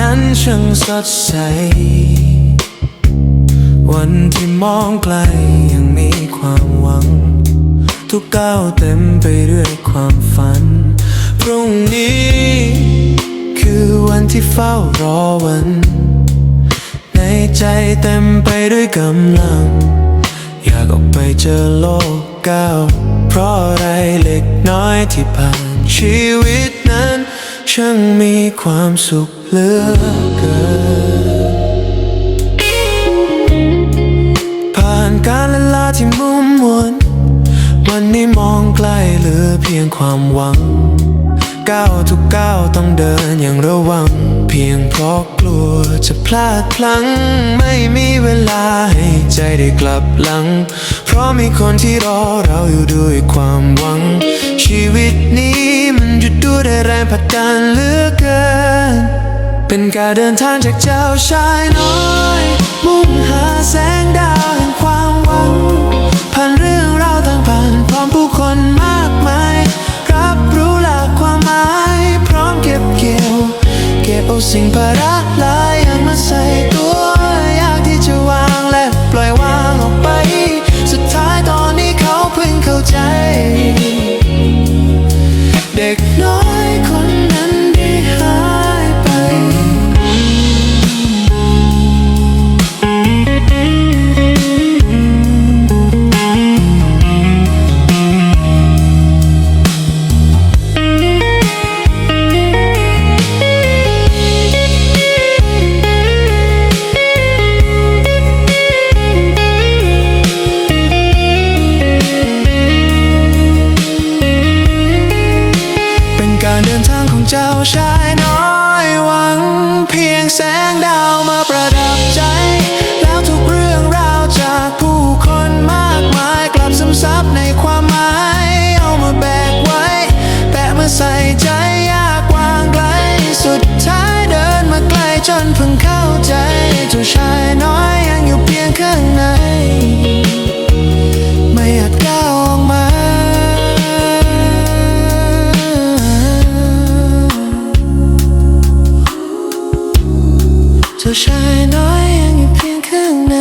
นั้นช่างสดใส วันที่มองไกลยังมีความหวัง ทุกก้าวเต็มไปด้วยความฝัน พรุ่งนี้ คือวันที่เฝ้ารอวัน ในใจเต็มไปด้วยกำลัง อยากออกไปเจอโลกก้าวเพราะอะไรเล็กน้อยที่ผ่านชีวิตนั้น ช่างมีความสุขเหลือเกิน ผ่านการเวลาที่มุมมนวันนี้มองไกลเหลือเพียงความหวัง ก้าวทุกก้าวต้องเดินอย่างระวัง เพียงเพราะกลัวจะพลาดพลั้ง ไม่มีเวลาให้ใจได้กลับหลัง เพราะมีคนที่รอเราอยู่ด้วยความหวัง ชีวิตนี้ ได้แรงผลักดันเหลือเกิน เป็นการเดินทางจากเจ้าชายน้อย มุ่งหาแสงดาวแห่งความหวัง ผ่านเรื่องราวต่างผ่านพร้อมผู้คนมากมาย รับรู้หลักความหมาย พร้อมเก็บเกี่ยว เก็บเอาสิ่งประหลาย เจ้าชายน้อยหวัง เพียงแสงดาว ธอชายน้อยยังอยู่เพียงข้างใน